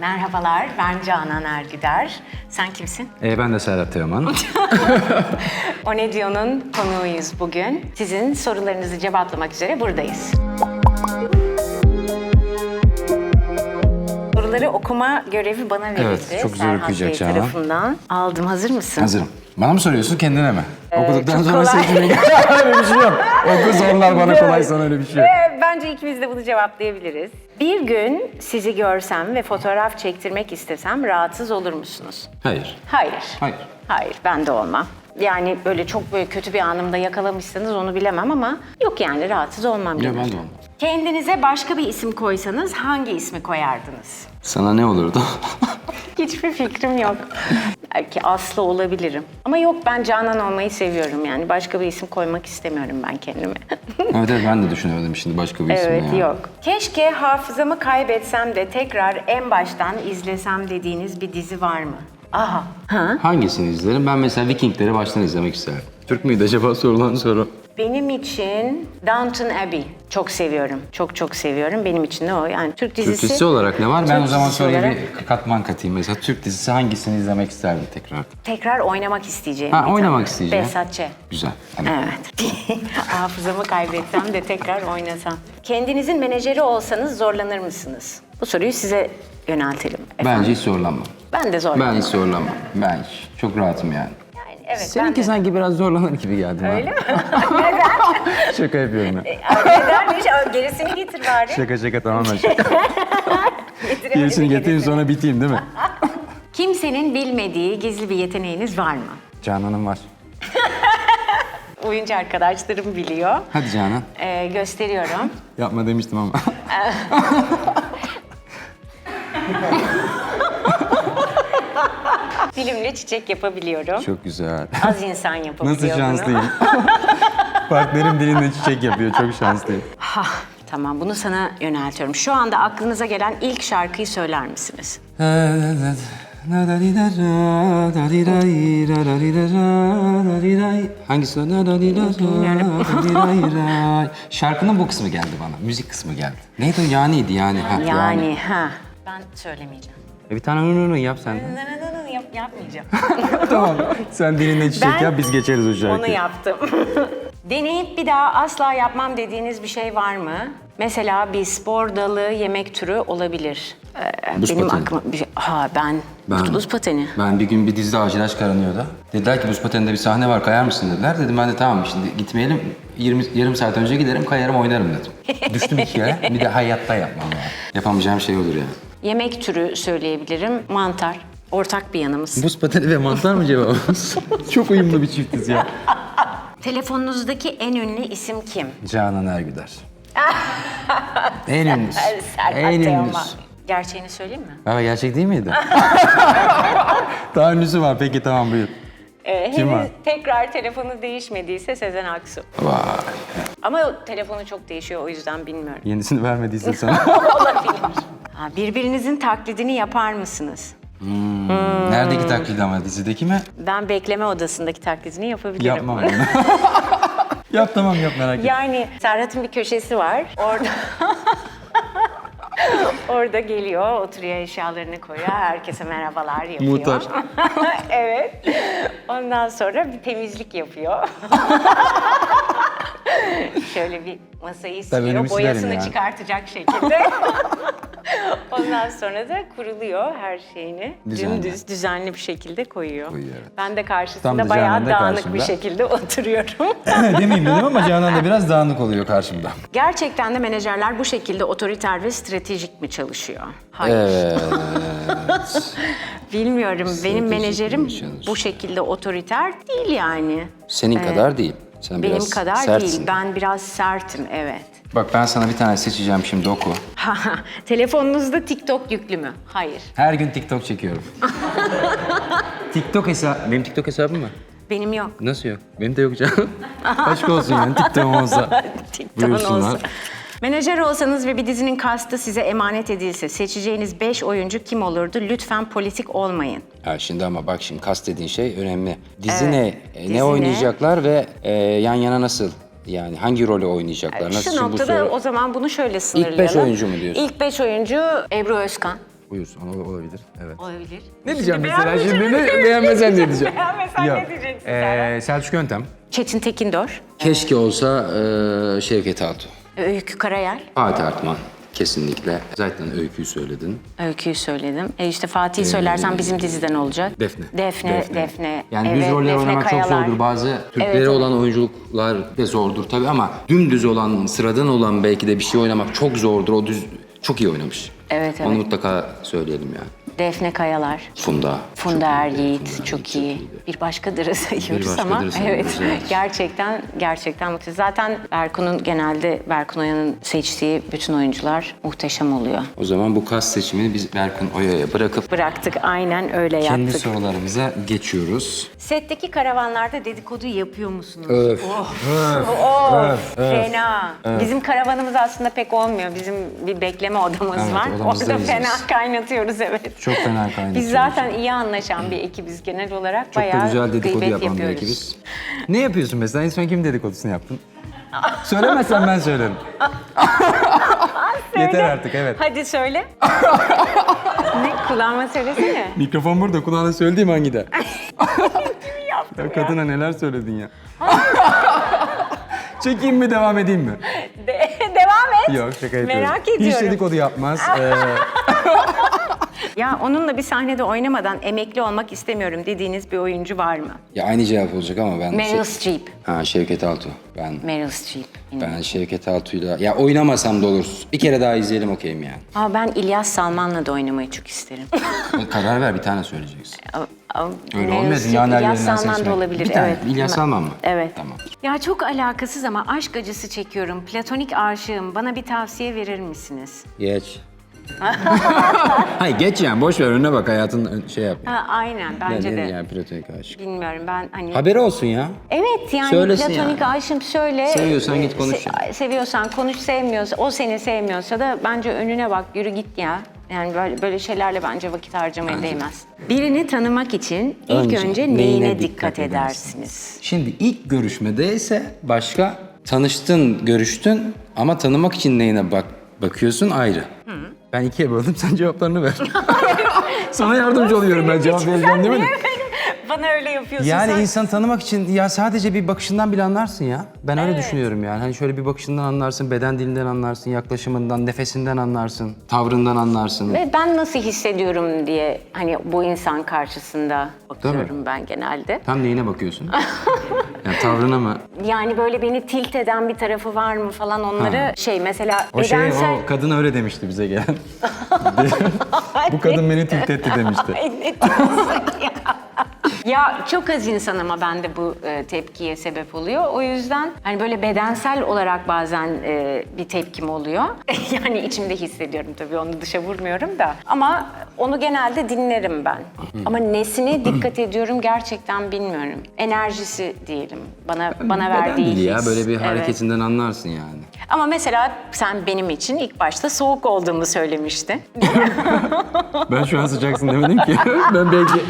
Merhabalar, ben Canan Ergüder. Sen kimsin? Ee, ben de Serhat Teoman. O Ne Diyor'un konuğuyuz bugün. Sizin sorularınızı cevaplamak üzere buradayız. Soruları okuma görevi bana verildi. Evet, çok güzel Serhat okuyacak Bey Canan. tarafından. Aldım, hazır mısın? Hazırım. Bana mı soruyorsun kendine mi? Okuduktan çok sonra kolay. seçmeye öyle bir şey yok. Oku zorlar bana kolay sana öyle bir şey yok. Ee, bence ikimiz de bunu cevaplayabiliriz. Bir gün sizi görsem ve fotoğraf çektirmek istesem rahatsız olur musunuz? Hayır. Hayır. Hayır. Hayır, ben de olmam. Yani böyle çok böyle kötü bir anımda yakalamışsanız onu bilemem ama yok yani rahatsız olmam. Ya ben de olmam. Kendinize başka bir isim koysanız hangi ismi koyardınız? Sana ne olurdu? Hiçbir fikrim yok. Belki Aslı olabilirim. Ama yok ben Canan olmayı seviyorum yani. Başka bir isim koymak istemiyorum ben kendime. evet, evet ben de düşünüyordum şimdi başka bir isim evet ya. yok. Keşke hafızamı kaybetsem de tekrar en baştan izlesem dediğiniz bir dizi var mı? Aha. Ha? Hangisini izlerim? Ben mesela Vikingleri baştan izlemek isterdim. Türk müydü acaba sorulan soru? Benim için Downton Abbey çok seviyorum. Çok çok seviyorum. Benim için de o. Yani Türk dizisi. Türk dizisi olarak ne var? Ben Türk o zaman soruya olarak bir katman katayım. Mesela Türk dizisi hangisini izlemek isterdim tekrar? Tekrar oynamak isteyeceğim. Ha, oynamak tane. isteyeceğim. Behzat Ç. Güzel. Hadi. Evet. Hafızamı kaybetsem de tekrar oynasam. Kendinizin menajeri olsanız zorlanır mısınız? Bu soruyu size yöneltelim. efendim. Bence hiç zorlanmam. Ben de zorlanırım. Ben hiç zorlanmam. Ben hiç. Çok rahatım yani. Evet Seninki ben de. sanki biraz zorlanır gibi geldi bana. Öyle mi? Şaka yapıyorum ya. Neden? Hiç- Gerisini getir bari. Şaka şaka tamamen şaka. Getiremedim, Gerisini getireyim sonra biteyim değil mi? Kimsenin bilmediği gizli bir yeteneğiniz var mı? Canan'ım var. Oyuncu arkadaşlarım biliyor. Hadi Canan. Ee, gösteriyorum. Yapma demiştim ama. Dilimle çiçek yapabiliyorum. Çok güzel. Az insan yapabiliyor Nasıl bunu. şanslıyım. Partnerim dilinde çiçek yapıyor. Çok şanslıyım. Ha, tamam bunu sana yöneltiyorum. Şu anda aklınıza gelen ilk şarkıyı söyler misiniz? Hangisi? Şarkının bu kısmı geldi bana. Müzik kısmı geldi. Neydi o? Yani'ydi yani. Ha, Yani ha. Ben söylemeyeceğim. E bir tane nunu yap sen. de. Yap, yapmayacağım. tamam. Sen dilinde çiçek Ben yap biz geçeriz o şarkıyı. Onu yaptım. Deneyip bir daha asla yapmam dediğiniz bir şey var mı? Mesela bir spor dalı, yemek türü olabilir. Ee, Buz benim pateni. aklıma bir şey... Ha ben, Ben- buz pateni. Ben bir gün bir dizide acil aşk aranıyordu. Dediler ki buz pateninde bir sahne var kayar mısın dediler. Dedim ben de tamam şimdi gitmeyelim 20, yarım saat önce giderim kayarım oynarım dedim. Düştüm iki kere bir de hayatta yapmam yani. Yapamayacağım şey olur yani. Yemek türü söyleyebilirim. Mantar. Ortak bir yanımız. Buz pateni ve mantar mı cevabımız? Çok uyumlu bir çiftiz ya. Telefonunuzdaki en ünlü isim kim? Canan Ergüder. en ünlüsü. Serhat en Teoman. ünlüsü. Gerçeğini söyleyeyim mi? Ama gerçek değil miydi? Daha ünlüsü var peki tamam buyur. Ee, Kim henüz var? tekrar telefonu değişmediyse Sezen Aksu. Vay. Ama o telefonu çok değişiyor o yüzden bilmiyorum. Yenisini vermediysin sana. Olabilir. Ha, birbirinizin taklidini yapar mısınız? Neredeki taklidi ama dizideki mi? Ben bekleme odasındaki taklidini yapabilirim. Yapmam onu. Yap tamam yap merak etme. Yani Serhat'ın bir köşesi var. Orada Orada geliyor, oturuyor eşyalarını koyuyor, herkese merhabalar yapıyor. Muhtar. evet. Ondan sonra bir temizlik yapıyor. Şöyle bir masayı siliyor, önümü boyasını çıkartacak şekilde. Ondan sonra da kuruluyor her şeyini. Düzenli. Dümdüz, düzenli bir şekilde koyuyor. Koyuyor, evet. Ben de Tam karşısında da bayağı Canan da dağınık karşımda. bir şekilde oturuyorum. Demeyeyim dedim ama Canan da biraz dağınık oluyor karşımda. Gerçekten de menajerler bu şekilde otoriter ve stratejik mi çalışıyor? Hayır. Evet. Bilmiyorum. Benim menajerim çalışıyor? bu şekilde otoriter değil yani. Senin kadar değil. Sen Benim biraz kadar sertsin. değil. Ben biraz sertim, evet. Bak ben sana bir tane seçeceğim şimdi oku. Telefonunuzda TikTok yüklü mü? Hayır. Her gün TikTok çekiyorum. TikTok hesabı... Benim TikTok hesabım mı? Benim yok. Nasıl yok? Benim de yok canım. Aşk olsun yani TikTok'um olsa. TikTok'un Buyursunlar. olsa. Menajer olsanız ve bir dizinin kastı size emanet edilse seçeceğiniz 5 oyuncu kim olurdu? Lütfen politik olmayın. Ha şimdi ama bak şimdi kastediğin şey önemli. Dizi ne? E, dizi ne ne? oynayacaklar ve e, yan yana nasıl? Yani hangi rolü oynayacaklar? Nasıl Şu noktada soru- o zaman bunu şöyle sınırlayalım. beş oyuncu mu diyorsun? İlk 5 oyuncu Ebru Özkan. Uyursun. Ol- olabilir. Evet. Olabilir. Ne diyeceğim Şimdi mesela şimdi? Ne, beğenmesen ne diyeceğim? Beğenmesen Yok. ne diyeceksin Ee, Selçuk Yöntem. Çetin Tekindor, Keşke olsa e, Şevket Altu. Öykü Karayel, Fatih Artman. Kesinlikle. Zaten öyküyü söyledin. Öyküyü söyledim. E işte Fatih'i söylersen bizim diziden olacak. Ee, Defne. Defne, Defne. Yani evet, düz roller Defne oynamak çok Kayalar. zordur. Bazı Türkleri Evet, olan oyunculuklar da zordur tabii ama dümdüz olan, sıradan olan belki de bir şey oynamak çok zordur. O düz çok iyi oynamış. Evet, Onu evet. mutlaka söyleyelim yani. Defne Kayalar. Funda. Funda çok Eryiğit Funda çok Eryiğit iyi. iyiydi. Bir başkadırı sayıyoruz Bir ama evet gerçekten gerçekten muhteşem. Zaten Berkun'un genelde Berkun Oya'nın seçtiği bütün oyuncular muhteşem oluyor. O zaman bu kas seçimini biz Berkun Oya'ya bırakıp Bıraktık aynen öyle kendi yaptık. sorularımıza geçiyoruz. Setteki karavanlarda dedikodu yapıyor musunuz? Öf. Of, fena. Bizim karavanımız aslında pek olmuyor. Bizim bir bekleme odamız Evet, var. Orada fena biz. kaynatıyoruz evet. Çok fena kaynatıyoruz. Biz zaten iyi anlaşan bir ekibiz genel olarak. Çok Bayağı da güzel dedikodu gıybet yapan bir yapıyoruz. ekibiz. Ne yapıyorsun mesela? En son kim dedikodusunu yaptın? Söylemezsen ben söylerim. Yeter artık evet. Hadi söyle. ne kulağıma söylesene. Mikrofon burada kulağına söylediğim hangi de? ya kadına neler söyledin ya? Çekeyim mi devam edeyim mi? Yok şaka yapıyorum. Merak Hiç ediyorum. dedikodu yapmaz. Ee, Ya onunla bir sahnede oynamadan emekli olmak istemiyorum dediğiniz bir oyuncu var mı? ya aynı cevap olacak ama ben... Meryl Streep. Ha Şevket Altu. Ben Meryl Streep. ben Şevket Altu'yla... Ya oynamasam da olur. Bir kere daha izleyelim okeyim yani. Aa, ben İlyas Salman'la da oynamayı çok isterim. Karar ver bir tane söyleyeceksin. Öyle. Streep, Dünyanın her İlyas yerinden Salman da olabilir. Bir tane. Evet. İlyas Salman mı? Evet. Tamam. Ya çok alakasız ama aşk acısı çekiyorum. Platonik aşığım. Bana bir tavsiye verir misiniz? Geç. Hayır geç yani boş ver önüne bak hayatın ön- şey yap. Ha, aynen bence Ne- de. Yani platonik aşk. Bilmiyorum ben hani... Haberi olsun ya. Evet yani Söylesin platonik yani. aşığım söyle. Seviyorsan git konuş yani. seviyorsan konuş, sevmiyorsa, o seni sevmiyorsa da bence önüne bak, yürü git ya. Yani böyle, böyle şeylerle bence vakit harcamaya Bence de. değmez. Birini tanımak için ilk Önce neyine dikkat, edersiniz? Şimdi ilk görüşmede ise başka tanıştın, görüştün ama tanımak için neyine bak bakıyorsun ayrı. Ben ikiye böldüm sen cevaplarını ver. Sana yardımcı oluyorum ben cevap vereceğim demedim. Bana öyle yapıyorsun Yani sen. insan tanımak için ya sadece bir bakışından bile anlarsın ya. Ben öyle düşünüyorum yani. Hani şöyle bir bakışından anlarsın, beden dilinden anlarsın, yaklaşımından, nefesinden anlarsın, tavrından anlarsın. Ve ben nasıl hissediyorum diye hani bu insan karşısında bakıyorum ben genelde. Tam neyine bakıyorsun? yani tavrına mı? Yani böyle beni tilt eden bir tarafı var mı falan onları şey mesela O şey bedensel... o kadın öyle demişti bize gelen. Bu kadın beni tilt etti demişti. Ay, ne diyorsun ya? Ya çok az insan ama bende bu e, tepkiye sebep oluyor. O yüzden hani böyle bedensel olarak bazen e, bir tepkim oluyor. yani içimde hissediyorum tabii onu dışa vurmuyorum da. Ama onu genelde dinlerim ben. ama nesine dikkat ediyorum gerçekten bilmiyorum. Enerjisi diyelim. Bana bana Beden verdiği dili ya his. böyle bir Evet. hareketinden anlarsın yani. Ama mesela sen benim için ilk başta soğuk olduğumu söylemiştin. Ben şu an sıcaksın demedim ki. ben belki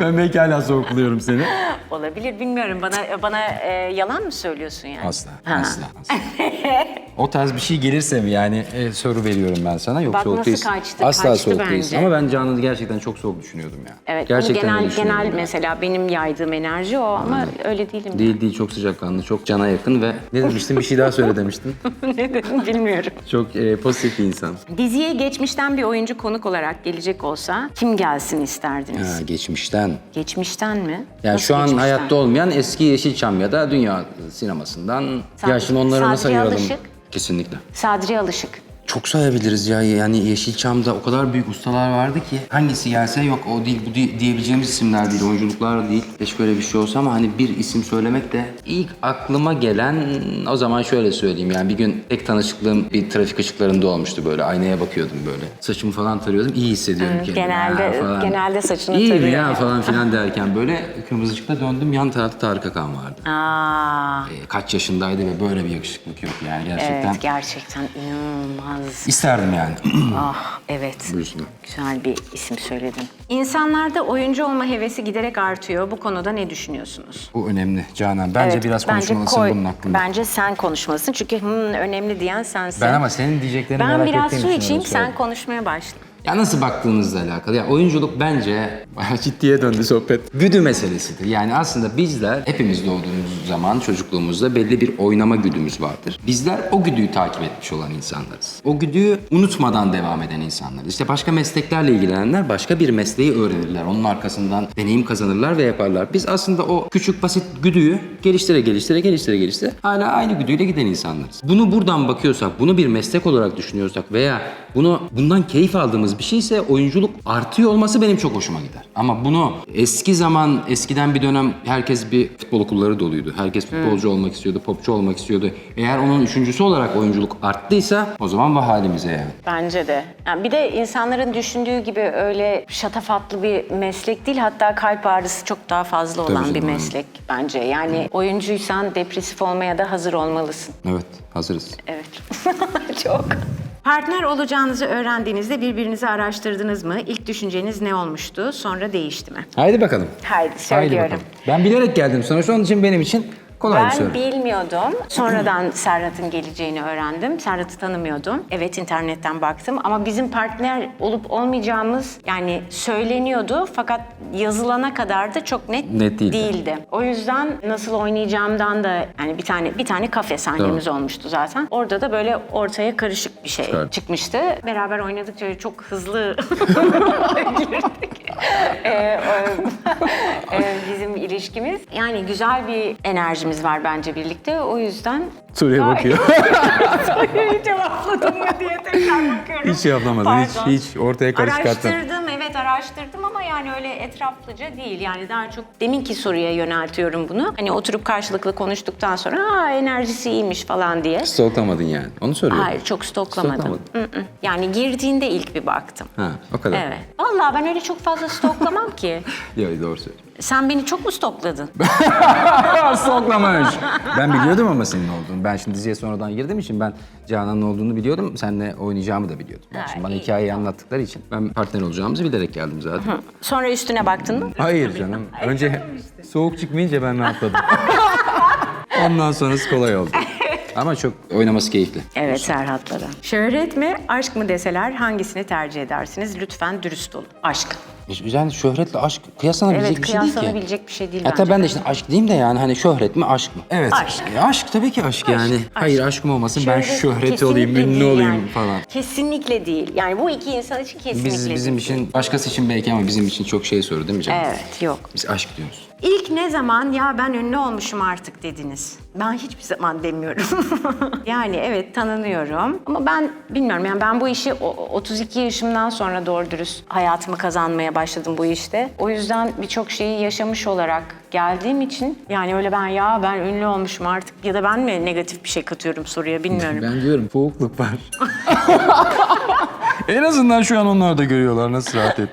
ben belki hala soğukluyorum seni. Olabilir bilmiyorum. Bana bana e, yalan mı söylüyorsun yani? Asla, Ha. asla, asla. o tarz bir şey gelirse mi yani e, soru veriyorum ben sana. Yok Bak soğuk nasıl değilsin. kaçtı, Asla kaçtı soğuk bence. değilsin. Ama ben Canan'ı gerçekten çok soğuk düşünüyordum ya. Evet. Gerçekten genel genel yani. mesela benim yaydığım enerji o ama öyle değilim. Değil değil çok sıcakkanlı, çok cana yakın ve ne demiştin bir şey daha söyle demiştin. ne dedim bilmiyorum. Çok e, pozitif bir insan. Diziye geçmişten bir oyuncu konuk olarak gelecek olsa kim gelsin isterdiniz? Ha, geçmişten. Geçmişten mi? Yani Nasıl şu an geçmişten? hayatta olmayan eski Yeşilçam ya da dünya sinemasından. Sadri- ya şimdi onları nasıl Sadri ayıralım? Alışık. Kesinlikle. Sadri Alışık. Çok sayabiliriz ya. Yani Yeşilçam'da o kadar büyük ustalar vardı ki hangisi gelse yok o değil bu değil diyebileceğimiz isimler değil, oyunculuklar değil. Keşke öyle bir şey olsa ama hani bir isim söylemek de ilk aklıma gelen o zaman şöyle söyleyeyim yani bir gün tek tanışıklığım bir trafik ışıklarında olmuştu böyle aynaya bakıyordum böyle. Saçımı falan tarıyordum iyi hissediyorum Evet, kendimi. genelde- falan. genelde saçını İyi tarıyor ya falan filan derken böyle kırmızı ışıkta döndüm yan tarafta Tarık Akan vardı. Aa, E, kaç yaşındaydı ve böyle bir yakışıklık yok yani gerçekten. evet gerçekten inanılmaz. İsterdim yani. ah evet. Buyursunlar. Güzel bir isim söyledin. İnsanlarda oyuncu olma hevesi giderek artıyor. Bu konuda ne düşünüyorsunuz? Bu önemli Canan. Bence Evet, biraz bence konuşmalısın koy- bunun hakkında. Bence sen konuşmalısın çünkü "Hmm, önemli diyen sensin. Ben ama senin diyeceklerini Ben merak biraz ettiğim su için içeyim, sen konuşmaya başla. Ya nasıl baktığınızla alakalı. Ya oyunculuk bence bayağı ciddiye döndü sohbet. Güdü meselesidir. Yani aslında bizler hepimiz doğduğumuz zaman çocukluğumuzda belli bir oynama güdümüz vardır. Bizler o güdüyü takip etmiş olan insanlarız. O güdüyü unutmadan devam eden insanlarız. İşte başka mesleklerle ilgilenenler başka bir mesleği öğrenirler. Onun arkasından deneyim kazanırlar ve yaparlar. Biz aslında o küçük basit güdüyü geliştire geliştire geliştire geliştire hala aynı güdüyle giden insanlarız. Bunu buradan bakıyorsak, bunu bir meslek olarak düşünüyorsak veya bunu bundan keyif aldığımız bir şeyse oyunculuk artıyor olması benim çok hoşuma gider. Ama bunu eski zaman, eskiden bir dönem herkes bir futbol okulları doluydu. Herkes futbolcu olmak istiyordu, popçu olmak istiyordu. Eğer onun üçüncüsü olarak oyunculuk arttıysa o zaman bu halimize yani. Bence de. Yani bir de insanların düşündüğü gibi öyle şatafatlı bir meslek değil. Hatta kalp ağrısı çok daha fazla olan canım, bir meslek bence. Yani oyuncuysan depresif olmaya da hazır olmalısın. Evet, hazırız. Evet. çok. Partner olacağınızı öğrendiğinizde birbirinizi araştırdınız mı? İlk düşünceniz ne olmuştu? Sonra değişti mi? Haydi bakalım. Haydi Haydi söylüyorum. bakalım. Ben bilerek geldim sonuçta onun için benim için kolay bir Ben soru. bilmiyordum. Sonradan Serhat'ın geleceğini öğrendim. Serhat'ı tanımıyordum. Evet internetten baktım ama bizim partner olup olmayacağımız yani söyleniyordu fakat yazılana kadar da çok net, Net değildi. O yüzden nasıl oynayacağımdan da yani bir tane bir tane kafe sahnemiz olmuştu zaten. Orada da böyle ortaya karışık bir şey Çıkardı. çıkmıştı. Beraber oynadıkça çok hızlı girdik. O- e, bizim ilişkimiz. Yani güzel bir enerjimiz var bence birlikte. O yüzden Soruya bakıyor. soruyu cevapladım mı diye tekrar bakıyorum. Hiç yapamadın, hiç- Pardon. hiç ortaya karış kattın. Araştırdım, araştırdım ama yani öyle etraflıca değil. Yani daha çok deminki soruya yöneltiyorum bunu. Hani oturup karşılıklı konuştuktan sonra ha enerjisi iyiymiş falan diye. Stalklamadın yani. Onu soruyorum. Hayır çok stoklamadım. Stoklamadın. Mm, mm. Yani girdiğinde ilk bir baktım. Ha, o kadar. Evet. Vallahi ben öyle çok fazla stoklamam ki. Yok doğru söylüyorsun. Sen beni çok mu stokladın? Stalklamış. ben biliyordum ama senin olduğunu. Ben şimdi diziye sonradan girdiğim için ben Canan'ın olduğunu biliyordum. Seninle oynayacağımı da biliyordum. Ha, şimdi bana iyi, hikayeyi anlattıkları için. Ben partner olacağımızı bilerek geldim zaten. Sonra üstüne baktın mı? Hayır canım. Önce soğuk çıkmayınca ben rahatladım. Ondan sonrası kolay oldu. Ama çok oynaması keyifli. Evet Serhat'la da. Şöhret mi, aşk mı deseler hangisini tercih edersiniz? Lütfen dürüst olun. Aşk. Güzel şöhretle aşk kıyaslanabilecek Evet bir şey değil ki. kıyaslanabilecek bir şey değil Hatta bence. ben de işte aşk diyeyim de yani hani şöhret mi aşk mı? Evet. Aşk. E, aşk tabii ki aşk, yani. Hayır aşkım olmasın ben Şöhret olayım, ünlü değil olayım yani. falan. Kesinlikle değil. Yani bu iki insan için kesinlikle Biz, değil. bizim için, başkası için belki ama bizim için çok şey soru değil mi canım? Evet, yok. Biz aşk diyoruz. İlk ne zaman ya ben ünlü olmuşum artık dediniz? Ben hiçbir zaman demiyorum. yani evet tanınıyorum ama ben bilmiyorum yani ben bu işi o- 32 yaşımdan sonra doğru dürüst hayatımı kazanmaya başladım bu işte. O yüzden birçok şeyi yaşamış olarak geldiğim için yani öyle ben ya ben ünlü olmuşum artık ya da ben mi negatif bir şey katıyorum soruya bilmiyorum. Ben diyorum soğukluk var. en azından şu an onlar da görüyorlar nasıl rahat et.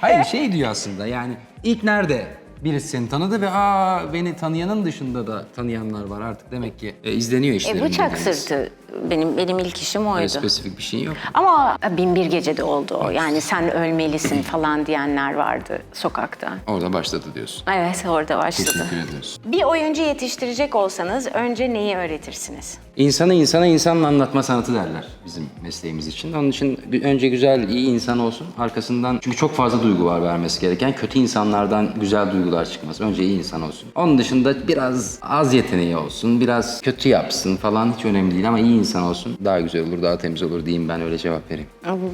Hayır şey diyor aslında yani ilk nerede birisi seni tanıdı ve aa beni tanıyanın dışında da tanıyanlar var artık demek ki e, izleniyor işlerim. E, bıçak dediğiniz. sırtı benim benim ilk işim oydu. Öyle spesifik bir şey yok. Ama bin bir gecede oldu o. Yani sen ölmelisin falan diyenler vardı sokakta. Orada başladı diyorsun. Evet orada başladı. Teşekkür ediyoruz. Bir oyuncu yetiştirecek olsanız önce neyi öğretirsiniz? İnsanı insana insanla anlatma sanatı derler bizim mesleğimiz için. Onun için önce güzel, iyi insan olsun. Arkasından çünkü çok fazla duygu var vermesi gereken. Kötü insanlardan güzel duygular çıkmaz. Önce iyi insan olsun. Onun dışında biraz az yeteneği olsun, biraz kötü yapsın falan hiç önemli değil ama iyi insan olsun. Daha güzel olur, daha temiz olur diyeyim ben öyle cevap vereyim.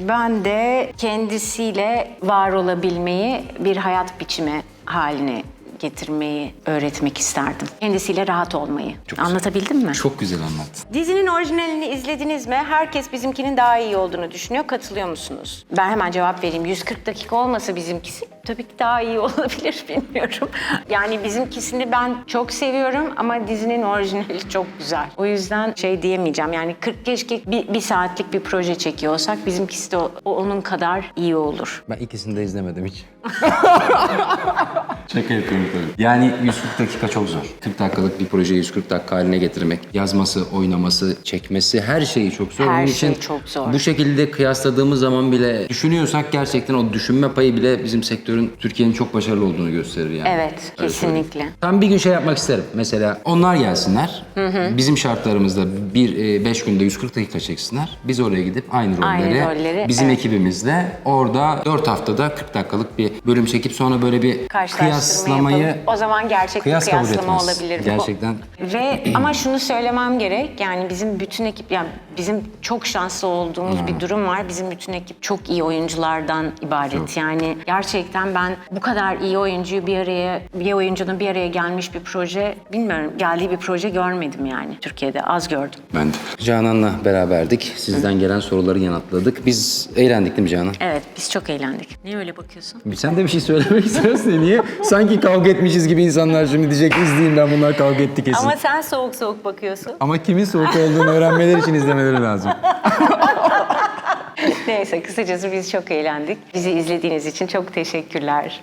Ben de kendisiyle var olabilmeyi bir hayat biçimi haline getirmeyi öğretmek isterdim. Kendisiyle rahat olmayı. Anlatabildim mi? Çok güzel anlattın. Dizinin orijinalini izlediniz mi? Herkes bizimkinin daha iyi olduğunu düşünüyor. Katılıyor musunuz? Ben hemen cevap vereyim. 140 dakika olmasa bizimkisi tabii ki daha iyi olabilir bilmiyorum. Yani bizimkisini ben çok seviyorum ama dizinin orijinali çok güzel. O yüzden şey diyemeyeceğim. Yani 40 keşke bir, bir saatlik bir proje çekiyor olsak bizimkisi de o- onun kadar iyi olur. Ben ikisini de izlemedim hiç. Şaka yapıyorum yaparım. Yani 140 dakika çok zor. 40 dakikalık bir projeyi 140 dakika haline getirmek, yazması, oynaması, çekmesi her şeyi çok zor. Her Onun şey için çok zor. Bu şekilde kıyasladığımız zaman bile düşünüyorsak gerçekten o düşünme payı bile bizim sektörün Türkiye'nin çok başarılı olduğunu gösterir yani. Evet, Öyle söyleyeyim. kesinlikle. Ben bir gün şey yapmak isterim. Mesela onlar gelsinler. Bizim şartlarımızda bir 5 günde 140 dakika çeksinler. Biz oraya gidip aynı Aynı rolleri, rolleri, bizim evet. ekibimizle orada 4 haftada 40 dakikalık bir bölüm çekip sonra böyle bir kıyaslamayı yapalım. O zaman gerçek bir kıyas kabul kıyaslama olabilir. bu. Gerçekten Ve ama şunu söylemem gerek. Yani bizim bütün ekip yani bizim çok şanslı olduğumuz bir durum var. Bizim bütün ekip çok iyi oyunculardan ibaret. Yani gerçekten ben bu kadar iyi oyuncuyu bir araya bir oyuncunun bir araya gelmiş bir proje bilmiyorum geldiği bir proje görmedim yani Türkiye'de az gördüm. ben de. Canan'la beraberdik. Sizden gelen soruları yanıtladık. Biz eğlendik değil mi Canan? Evet biz çok eğlendik. Niye öyle bakıyorsun? Sen de bir şey söylemek istersin. Niye? Sanki kavga etmişiz gibi insanlar şimdi diyecek izleyin ben bunlar kavga etti kesin. Ama sen soğuk soğuk bakıyorsun. Ama kimin soğuk olduğunu öğrenmeleri için izlemeleri lazım. Neyse kısacası biz çok eğlendik. Bizi izlediğiniz için çok teşekkürler.